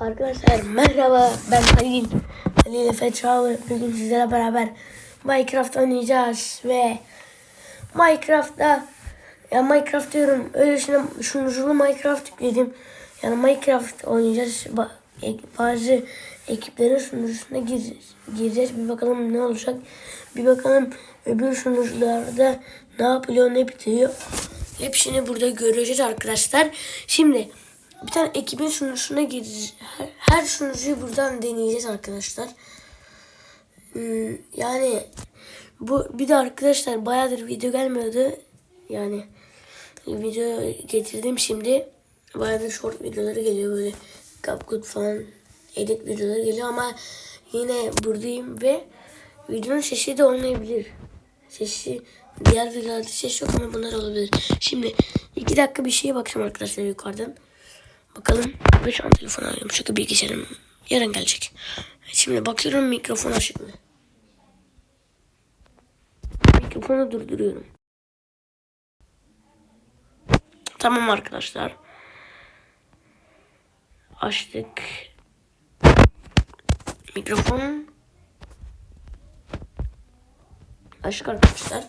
Arkadaşlar merhaba ben Halil. Halil Efe Çağlı. Bugün sizlerle beraber Minecraft oynayacağız ve Minecraft'ta ya Minecraft diyorum öylesine sunuculu Minecraft yükledim. Yani Minecraft oynayacağız. Ba- bazı ekiplerin sunucusuna gireceğiz. gireceğiz. Bir bakalım ne olacak. Bir bakalım öbür sunucularda ne yapılıyor ne bitiyor. Hepsini burada göreceğiz arkadaşlar. Şimdi bir tane ekibin sunucusuna gireceğiz. Her, her sunucuyu buradan deneyeceğiz arkadaşlar. Hmm, yani bu bir de arkadaşlar bayağıdır video gelmiyordu. Yani video getirdim şimdi. Bayağıdır short videoları geliyor böyle CapCut falan edit videoları geliyor ama yine buradayım ve videonun sesi de olmayabilir. Sesi diğer videolarda ses yok ama bunlar olabilir. Şimdi iki dakika bir şeye bakacağım arkadaşlar yukarıdan. Bakalım. Ve an telefonu arıyorum. Çünkü bilgisayarım yarın gelecek. Şimdi bakıyorum mikrofon açık mı? Mikrofonu durduruyorum. Tamam arkadaşlar. Açtık. Mikrofon. Açık arkadaşlar.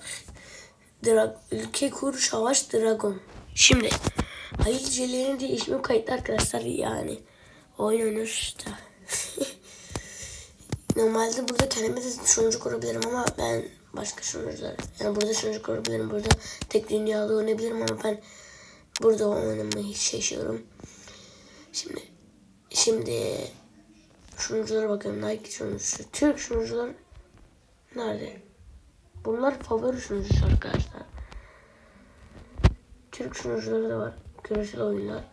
Drag Ülke Kur Savaş Dragon. Şimdi Halil Celil'in de ismi kayıtlı arkadaşlar yani. Oyun işte. Normalde burada kendime de sunucu kurabilirim ama ben başka sunucular. Yani burada sunucu kurabilirim. Burada tek dünyalı oynayabilirim ama ben burada oynamayı seçiyorum. Şimdi şimdi sunuculara bakıyorum. Nike sunucusu. Türk sunucular nerede? Bunlar favori sunucusu arkadaşlar. Türk sunucuları da var. Görsel oyunlar.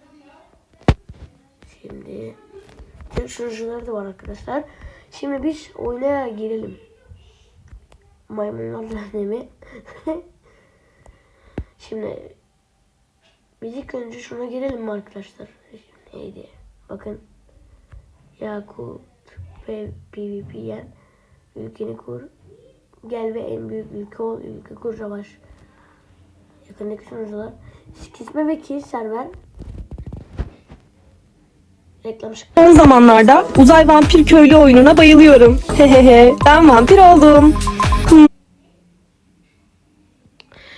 Şimdi sunucuları da var arkadaşlar. Şimdi biz oyuna girelim. Maymunlar Cehennemi. Şimdi biz ilk önce şuna girelim mi arkadaşlar? Neydi? Bakın. Yakut ve PvP yen. Ülkeni kur. Gel ve en büyük ülke ol. Ülke kur savaş. Yakındaki sunucular. Sikisme ve kill server. Reklam. Son zamanlarda uzay vampir köylü oyununa bayılıyorum. Hehehe ben vampir oldum.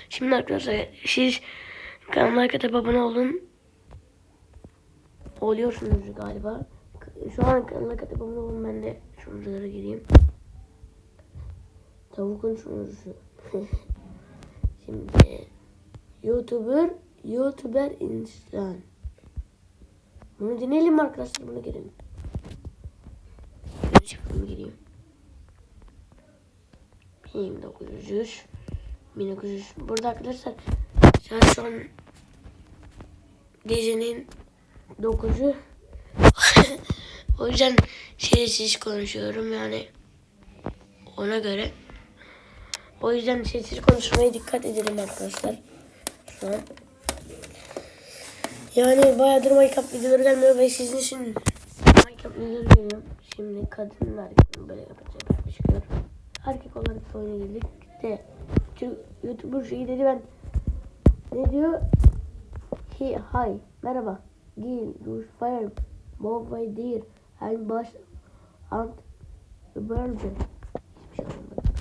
Şimdi arkadaşlar siz kanalıma atıp abone olun. Oluyorsunuz galiba. Şu an kanalıma atıp abone olun. Ben de sunuculara gireyim. Tavukun sunucusu. Şimdi YouTuber, YouTuber insan. Bunu deneyelim arkadaşlar? Bunu girelim. Bunu gireyim. 1900 1900 Burada arkadaşlar saat şu an gecenin 9'u o yüzden sessiz konuşuyorum yani ona göre o yüzden sessiz konuşmaya dikkat edelim arkadaşlar şu an yani bayağıdır Minecraft videoları gelmiyor ve sizin için Minecraft videoları geliyor şimdi kadınlar böyle yapacak bir şey yok erkek olarak da oyuna girdik de YouTuber şey dedi ben ne diyor? He, hi, merhaba. Gil, duş, fire, bob ve deer, and baş, ant, börbe. Hiçbir şey anlamadım.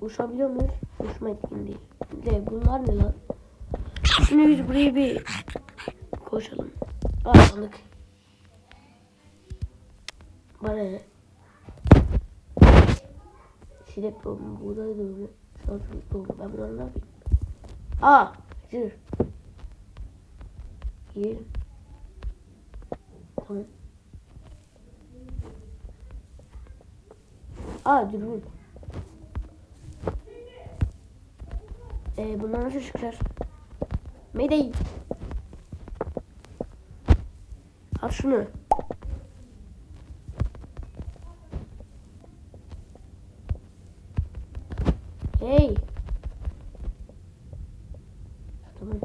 Uçabiliyor muyuz? Uçma etkin değil. De bunlar ne lan? Şimdi biz buraya bir koşalım. Balık. Bana ne? Şirek tohumu, buğday tohumu, salatalık tohumu. Ben bunları ne yapayım? Aa, zır. Yiyelim. Tamam. Aa, dürbün. Ee, bunlar nasıl çıkacağız? Mayday. At şunu. Hey. Tamam.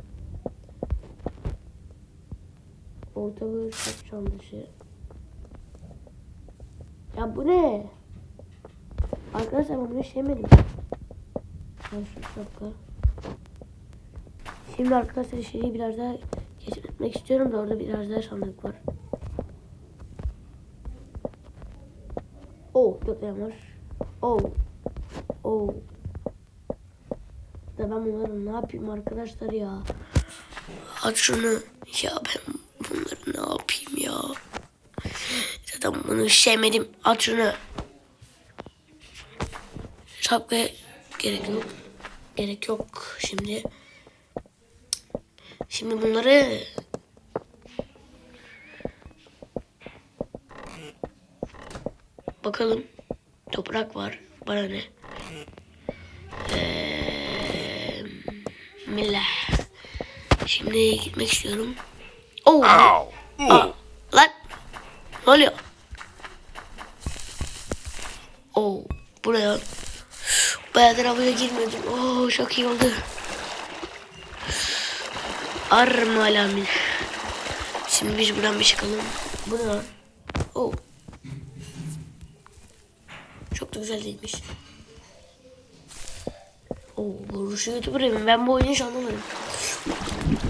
Orta bir çam dışı. Ya bu ne? Arkadaşlar bunu sevmedim. Ben şu dakika. Şimdi arkadaşlar şeyi biraz daha gitmek istiyorum da orada biraz daha sandık var. Oh, dört var. Oh. Oh. Da ben bunları ne yapayım arkadaşlar ya? At şunu. Ya ben bunları ne yapayım ya? Zaten bunu sevmedim. At şunu. Şapkaya gerek yok. Gerek yok şimdi. Şimdi bunları bakalım. Toprak var. Bana ne? Ee, millah. Şimdi gitmek istiyorum. Oh. Aa, lan. Ne oluyor? Oh. Buraya. Bayağıdır havaya girmedim. Oh çok iyi oldu. Armalamin. Şimdi biz buradan bir çıkalım. Bu ne lan? Oh. Çok da güzel değilmiş. Oo, bu şu YouTuber'ı mı? Ben bu oyunu hiç anlamadım.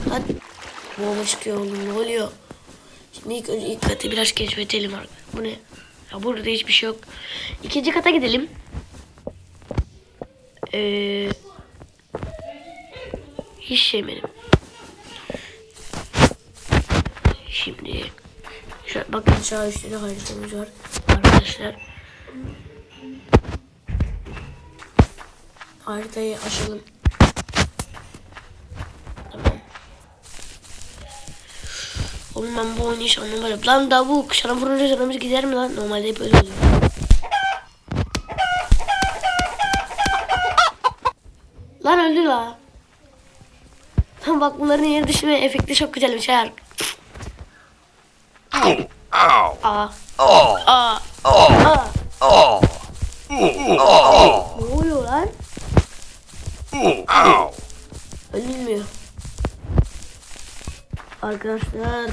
Hadi. Bomba çıkıyor oğlum ne oluyor? Şimdi ilk önce ilk katı biraz keşfedelim artık. Bu ne? Ya burada hiçbir şey yok. İkinci kata gidelim. Ee, hiç sevmedim. Şimdi şu, bakın sağ üstte de haritamız var arkadaşlar. Haritayı açalım. Tamam. Oğlum ben bu oyunu hiç anlamadım. Lan davuk sana vurunca canımız gider mi lan? Normalde hep öyle oluyor. Lan öldü la. Bak bunların yeri dışı ve efekti çok güzelmiş her. Ow! Aa. Oh! Aa. Oh! Aa. Oh! Oh! Ne oluyor lan? Ölünmüyor. Arkadaşlar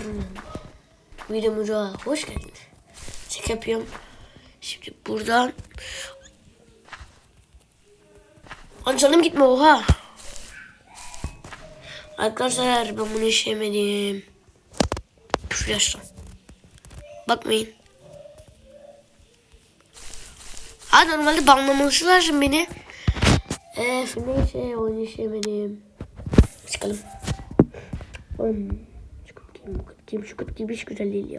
videomuza hoş geldiniz. Çek yapıyorum. Şimdi buradan Lan canım gitme oha. Arkadaşlar ben bunu hiç yemedim. Küfür yaşlı. Bakmayın. Ha normalde banlaması lazım beni. Eee neyse oyunu hiç yemedim. Çıkalım. Hmm. Çıkıp kim, bakıp kim, şu kıt gibi hiç güzel değil ya.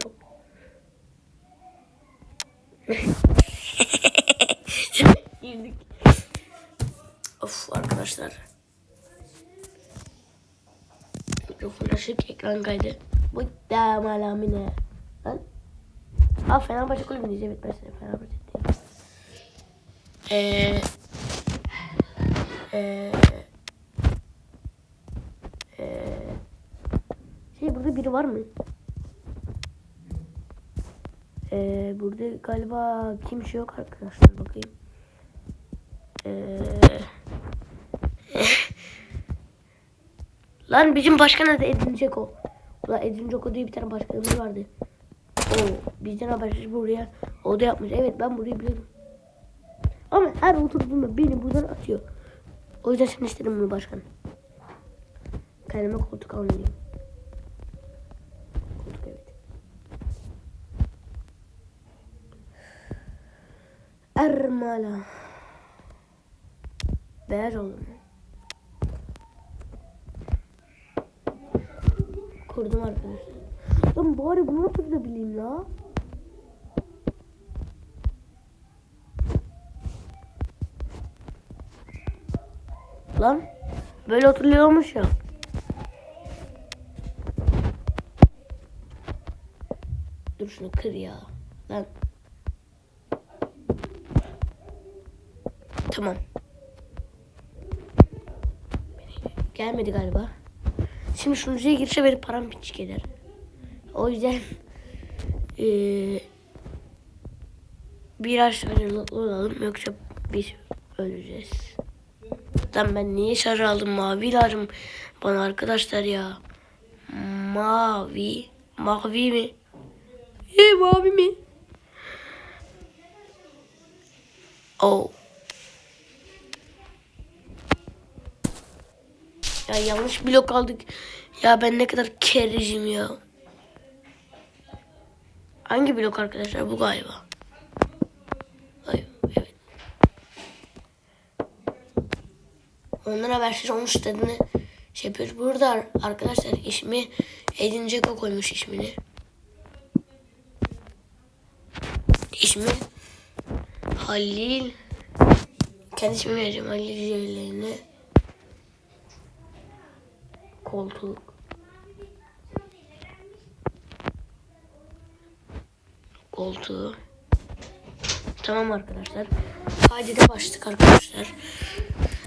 Girdik. of arkadaşlar. Mikrofon açık ekran kaydı. Bu da malamine. Aa Fenerbahçe kulübündeyiz. Evet ben seni Fenerbahçe'deyim. Eee eee şey burada biri var mı? Eee burada galiba kimse yok arkadaşlar bakayım. Eee Lan bizim başkan adı Edin Dzeko. Ulan Edin Dzeko diye bir tane başkanımız vardı. O bizden habersiz buraya o da yapmış. Evet ben burayı biliyorum. Ama her oturduğumda beni buradan atıyor. O yüzden sen istedim bunu başkan. Kendime koltuk almalıyım. Koltuk evet. Ermala. Beyaz oldu mu? Kurdum arkadaşlar. Lan bari bunu oturabileyim la. Lan böyle oturuyormuş ya. Dur şunu kır ya. Lan. Tamam. Gelmedi galiba. Şimdi sunucuya girişe benim param bitecek eder. O yüzden eee biraz hazırlıklı olalım yoksa biz öleceğiz. Lan ben niye sarı aldım mavi lazım bana arkadaşlar ya. Mavi. Mavi mi? E mavi mi? Oh. Ya yanlış blok aldık. Ya ben ne kadar kericim ya. Hangi blok arkadaşlar? Bu galiba. Ay, evet. Ondan habersiz onun stadını şey yapıyoruz. Burada ar- arkadaşlar ismi Edin Dzeko koymuş ismini. İsmi Halil kendi ismimi vereceğim. Halil Ceylan'ı koltuk koltuğu tamam arkadaşlar haydi de başladık arkadaşlar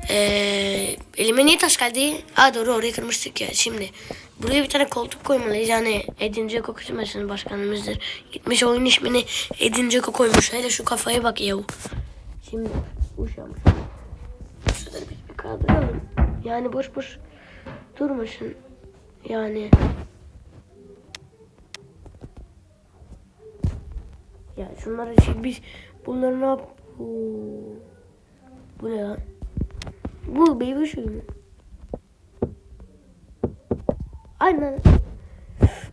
ee, elime niye taş geldi? Aa doğru orayı kırmıştık ya. Şimdi buraya bir tane koltuk koymalıyız. Yani Edin Dzeko küçümesinin başkanımızdır. Gitmiş oyun ismini Edin Dzeko koymuş. Hele şu kafaya bak ya. Şimdi uşağım. Şurada bir, bir kaldıralım. Yani boş boş durmasın. Yani ya şunları şey biz bunları ne yap? Bu ne lan? Bu meyve suyu mu? Aynen.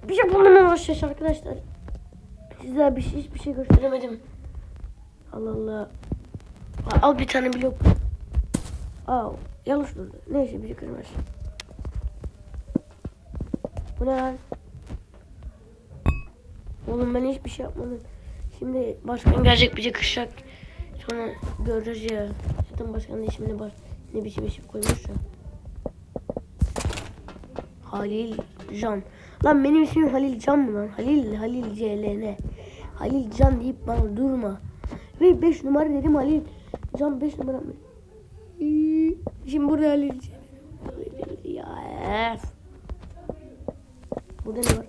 Bir şey bulmamaya başlayacağız arkadaşlar. Size bir şey, hiçbir şey gösteremedim. Allah Allah. Al bir tane blok. Aa, yanlış durdu. Neyse bir şey kırmaz. Bu ne lan? Oğlum ben hiçbir şey yapmadım. Şimdi başkan gelecek bize kışacak. Sonra göreceğiz ya. Zaten başkan da ismini bak. Ne biçim isim koymuş ya. Halil Can. Lan benim ismim Halil Can mı lan? Halil, Halil CLN. Halil Can deyip bana durma. Ve 5 numara dedim Halil Can 5 numara mı? Şimdi burada Halil Can. Ya. Burada ne var?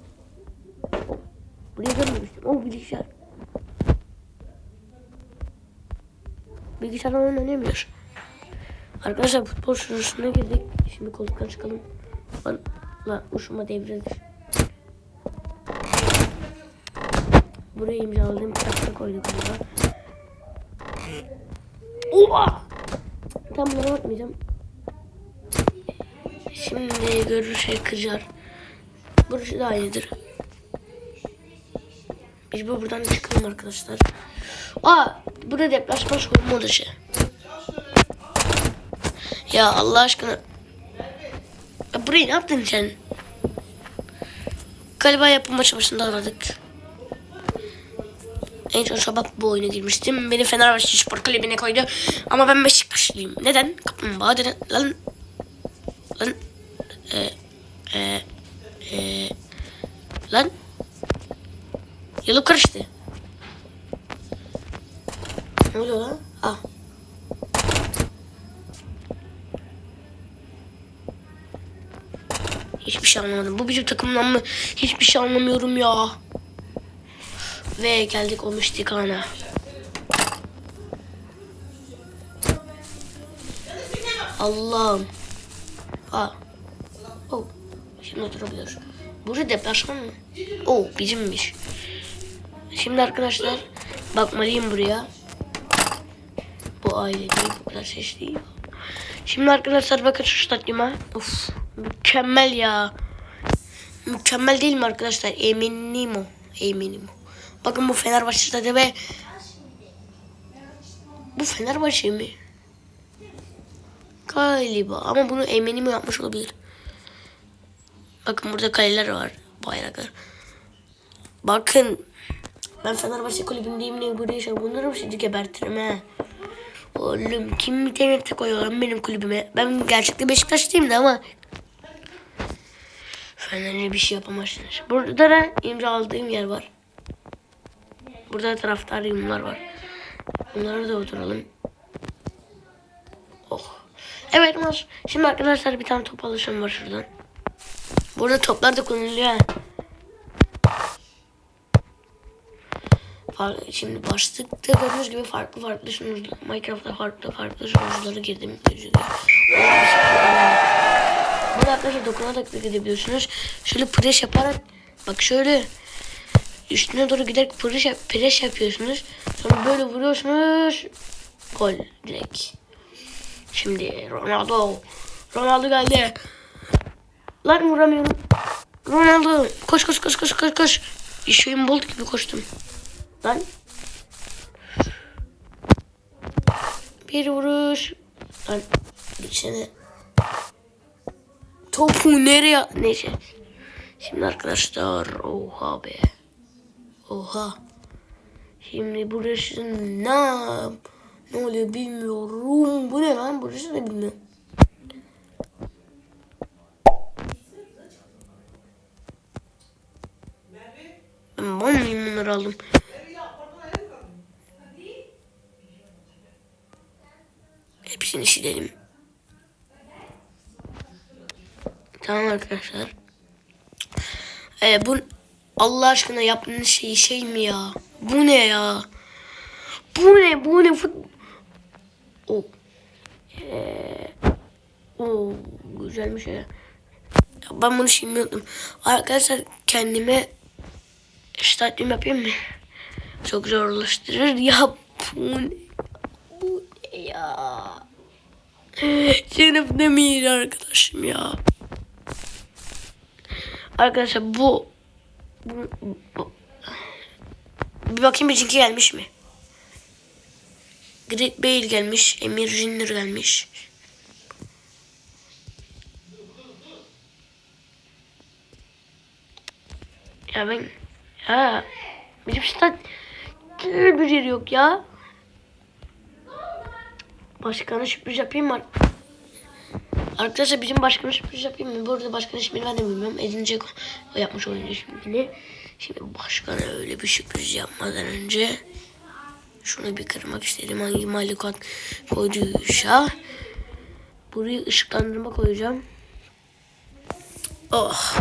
Buraya görmemiştim. Oh bilgisayar. Bilgisayardan oyun oynayamıyor. Arkadaşlar futbol sürüsüne girdik. Şimdi koltuktan çıkalım. Lan uçma devrilir. Buraya imzaladığım kitapta koyduk galiba. Oha! Tam bunlara bakmayacağım. Şimdi görürse kıcar. Burası da aynıdır. Biz bu buradan çıkalım arkadaşlar. Aa, burada deplasman soyunma odası. Ya Allah aşkına. Ya burayı ne yaptın sen? Galiba yapım aşamasında aradık. En son sabah bu oyuna girmiştim. Beni Fenerbahçe Spor Kulübü'ne koydu. Ama ben Beşiktaşlıyım. Neden? Kaplumbağa neden? Lan. Lan. E, e, e, lan. Yolu karıştı. Ne oluyor lan? Ah. Hiçbir şey anlamadım. Bu bizim takımdan mı? Hiçbir şey anlamıyorum ya. Ve geldik o müştikana. Allah'ım. Aa. Oh. Şimdi oturabiliyoruz. Burası deplasman mı? Oh bizimmiş. Şimdi arkadaşlar bakmalıyım buraya. Bu aile değil bu kadar. Şimdi arkadaşlar bakın şu stadyuma. Of mükemmel ya. Mükemmel değil mi arkadaşlar? Eminim o. Eminim o. Bakın bu Fenerbahçe stadı ve bu Fenerbahçe mi? Galiba ama bunu eminim yapmış olabilir. Bakın burada kaleler var. Bayraklar. Bakın. Ben Fenerbahçe kulübündeyim diye buraya şey bunları şimdi gebertirim he. Oğlum kim internette koyuyor benim kulübüme? Ben gerçekten Beşiktaşlıyım da ama Fener'e bir şey yapamazsınız. Burada da imzaladığım yer var. Burada taraftar yumlar var. Bunları da oturalım. Oh. Evet maç. Şimdi arkadaşlar bir tane top alışım var şuradan. Burada toplar da kullanılıyor. ha. Fa- Şimdi başlıkta gördüğünüz gibi farklı farklı sunucular, Minecraft'ta farklı farklı sunuculara girdim gözüküyor. Burada arkadaşlar dokunarak da gidebiliyorsunuz. Şöyle press yaparak bak şöyle üstüne doğru giderek press, yap, press yapıyorsunuz. Sonra böyle vuruyorsunuz. Gol direkt. Şimdi Ronaldo. Ronaldo geldi. Lan vuramıyorum. Ronaldo koş koş koş koş koş koş. İşim Bolt gibi koştum. Lan. Bir vuruş. Lan geçene. Topu nereye? Neyse. Şimdi arkadaşlar oha be. Oha. Şimdi burası ne? Ne oluyor bilmiyorum. Bu ne lan? Burası da bilmiyorum. Ben bunları aldım. Silelim. Tamam arkadaşlar. Ee, bu Allah aşkına yaptığınız şey şey mi ya? Bu ne ya? Bu ne? Bu ne? Fut... O. Ee, o güzelmiş ya. Ya Ben bunu şimdi unuttum. Arkadaşlar kendime stadyum yapayım mı? Çok zorlaştırır. Ya bu ne? Bu ne ya? Sınıf demeyin arkadaşım ya. Arkadaşlar bu, bu, bu. Bir bakayım bizimki gelmiş mi? Great Bale gelmiş. Emir Junior gelmiş. Ya ben... Ha... Bizim stat... Bir yeri yok ya. Başkana sürpriz yapayım mı? Arkadaşlar bizim başkana sürpriz yapayım mı? Bu arada başkanın ismini ben de bilmiyorum. Edin Dzeko yapmış oyuncu ismini. Şimdi başkana öyle bir sürpriz yapmadan önce şunu bir kırmak istedim. Hangi malukat koyduysa. Buraya ışıklandırma koyacağım. Oh.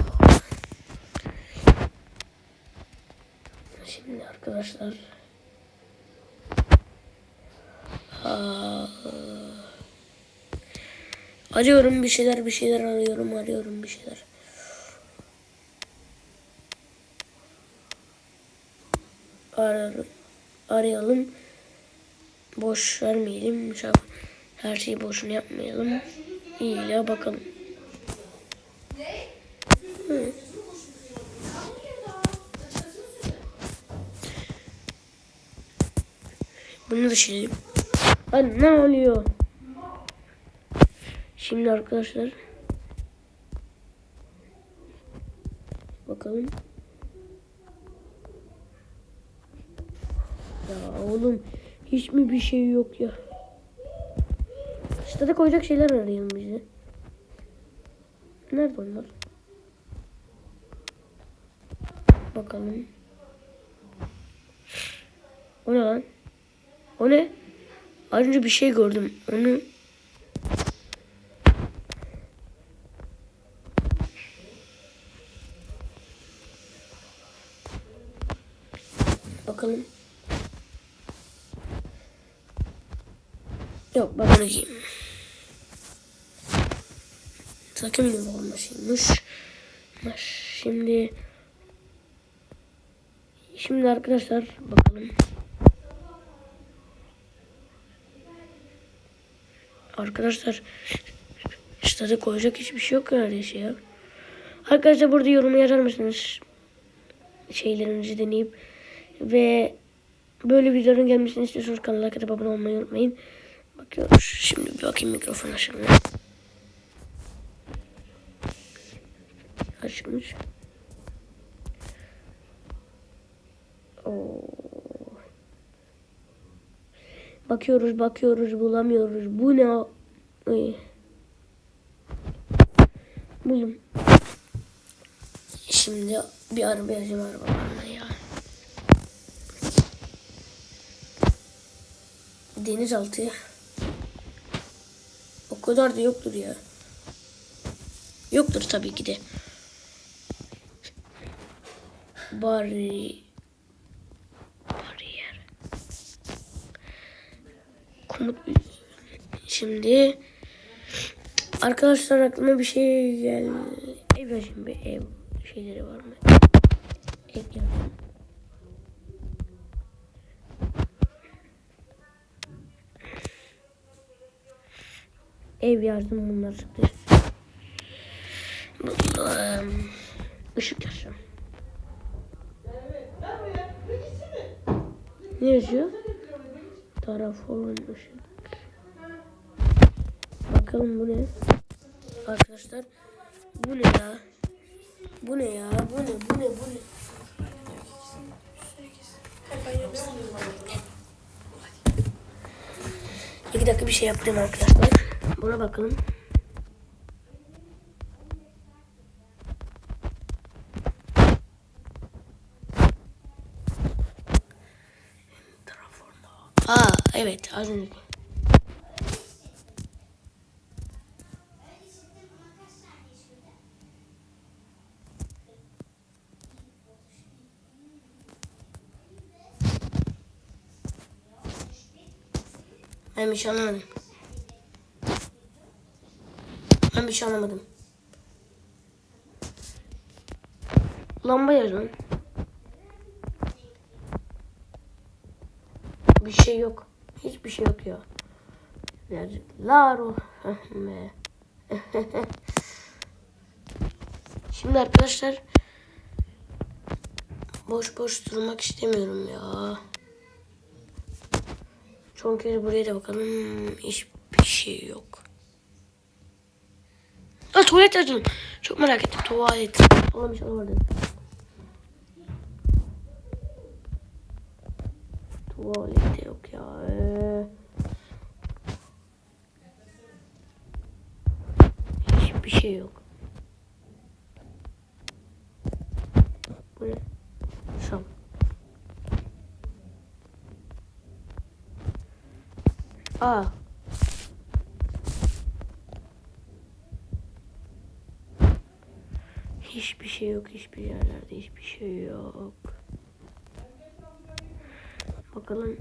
Şimdi arkadaşlar. Arıyorum bir şeyler bir şeyler arıyorum arıyorum bir şeyler. Ararım. Arayalım. Boş vermeyelim. Her şeyi boşuna yapmayalım. İyiyle bakalım. Hı. Bunu da silelim. Lan ne oluyor? Şimdi arkadaşlar. Bakalım. Ya oğlum hiç mi bir şey yok ya? Stada koyacak şeyler arayalım bize. Nerede onlar? Bakalım. O ne lan? O ne? Az bir şey gördüm. Onu Bakalım. Yok bunu giyeyim. Takım yine olmasıymış. Şimdi Şimdi arkadaşlar bakalım. Arkadaşlar stada koyacak hiçbir şey yok neredeyse ya. Arkadaşlar burada yorum yazar mısınız? Şeylerinizi deneyip ve böyle videoların gelmesini istiyorsanız kanala atıp abone olmayı unutmayın. Bakıyoruz. Şimdi bir bakayım mikrofon açıldı. Açılmış. Oo. Bakıyoruz bakıyoruz bulamıyoruz. Bu ne? Ay. Buldum. Şimdi bir araba yazayım arabalarına ya. Denizaltı. O kadar da yoktur ya. Yoktur tabii ki de. Bari Şimdi arkadaşlar aklıma bir şey geldi. Ev bir ev şeyleri var mı? Ev yazayım. Ev yazdım bunlar çıktı. Işık yaşam. Ne yazıyor? Tarafolun ışık. Bakalım bu ne? Arkadaşlar bu ne ya? Bu ne ya? Bu ne? Bu ne? Bu ne? İki dakika bir şey yaptım arkadaşlar. Buna bakalım. Aa evet az önce. Ben bir şey anlamadım. Ben bir şey anlamadım. Lamba yazın. Bir şey yok. Hiçbir şey yok ya. Be. Şimdi arkadaşlar boş boş durmak istemiyorum ya. Son kez buraya da bakalım. Hiçbir şey yok. Aa tuvalet açalım. Çok merak ettim. Tuvalet. Oğlum bir de yok ya. Ee, hiçbir şey yok. Bu ne? Şam. Aa. Hiçbir şey yok. Hiçbir yerlerde hiçbir şey yok. Bakalım.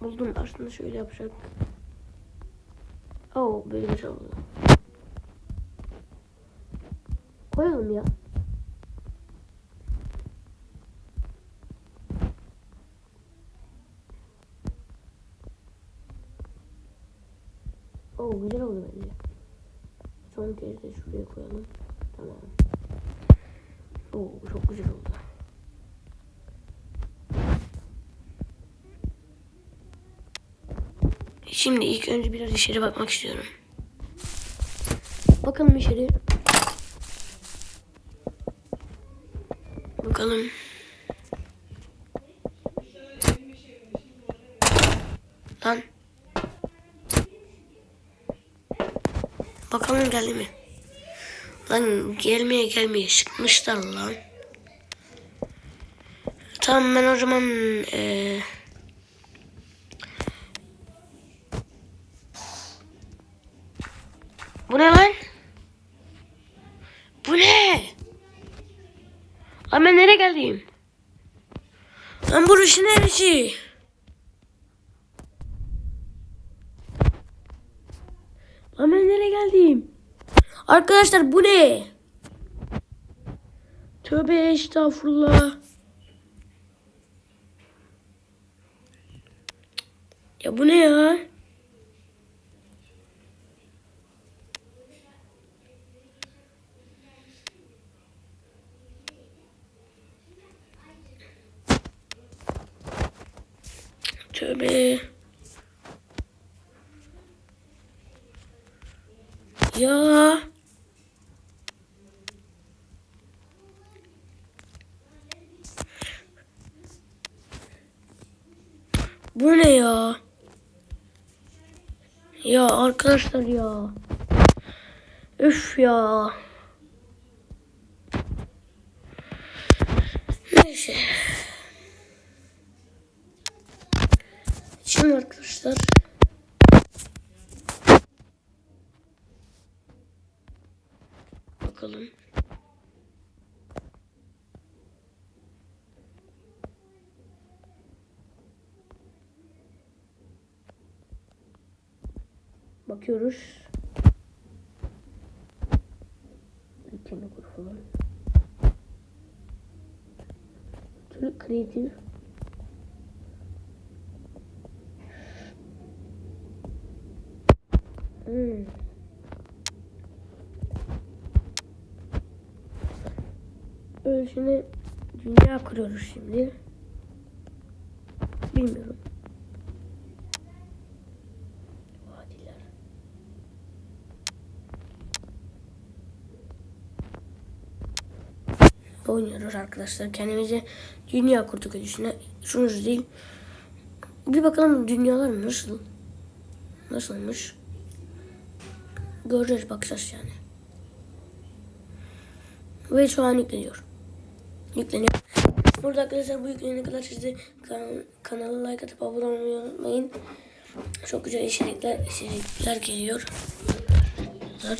Buldum. Aslında şöyle yapacak. Oo böyle bir şey oldu. Koyalım ya. Oo güzel oldu bence. Son kez de şuraya koyalım. Tamam. Oo çok güzel oldu. Şimdi ilk önce biraz içeri bakmak istiyorum. Bakalım içeri. Bakalım. Lan. Bakalım geldi mi? Lan gelmeye gelmeye sıkmışlar lan. Tamam ben o zaman eee Bu ne lan? Bu ne? Lan ben nereye geldim? Lan burası neresi? Lan ben nereye geldim? Arkadaşlar bu ne? Tövbe estağfurullah. Ya bu ne ya? Tövbe. Ya. Ne ya? Ya arkadaşlar ya. Üf ya. bakıyoruz. Kendi falan. Türk kreatif. Hmm. Ölçüne dünya kuruyoruz şimdi. Oynuyoruz arkadaşlar. Kendimize dünya kurduk ölçüne. Şunu değil. Bir bakalım dünyalar nasıl? Nasılmış? Göreceğiz bakacağız yani. Ve şu an yükleniyor. Yükleniyor. Burada arkadaşlar bu yüklenene kadar siz de kan- kanala like atıp abone olmayı unutmayın. Çok güzel içerikler, içerikler geliyor. Güzel.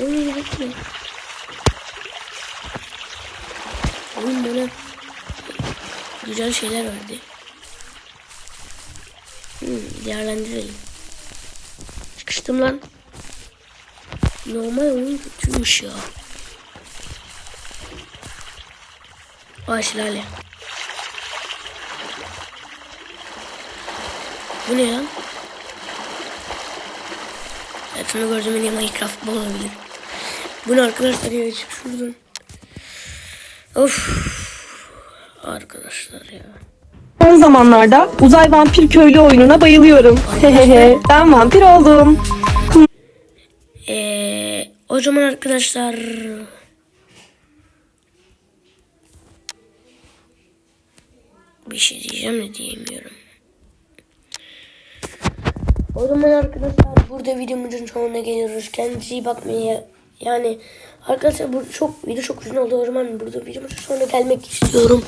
Oyun Oyun bana güzel şeyler verdi. Hmm, değerlendirelim. Çıkıştım lan. Normal oyun kötüymüş ya. Aa şelale. Bu ne lan? Hayatımda gördüğüm en iyi Minecraft bu olabilir. Bu ne arkadaşlar ya şuradan. Of. Arkadaşlar ya. Son zamanlarda uzay vampir köylü oyununa bayılıyorum. Hehehe ben vampir oldum. Ee, o zaman arkadaşlar bir şey diyeceğim de diyemiyorum. O zaman arkadaşlar burada videomuzun sonuna geliyoruz. Kendinize iyi bakmaya yani arkadaşlar bu çok video çok uzun oldu. O zaman burada videomuzun sonuna gelmek istiyorum.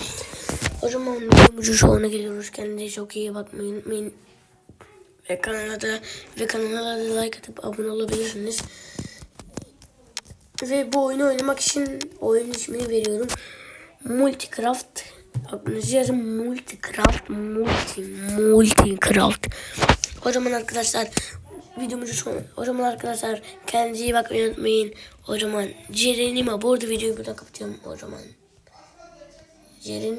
O zaman videomuzun sonuna geliyoruz. Kendinize çok iyi bakmayı unutmayın. Ve kanala da ve kanala da like atıp abone olabilirsiniz. Ve bu oyunu oynamak için oyun ismini veriyorum. Multicraft. Aklınızı yazın. Multicraft. Multi. Multicraft. O zaman arkadaşlar videomuzu son. O zaman arkadaşlar kendinize iyi bakmayı unutmayın. O zaman Ceren'ime bu arada videoyu burada kapatıyorum. O zaman Ceren'im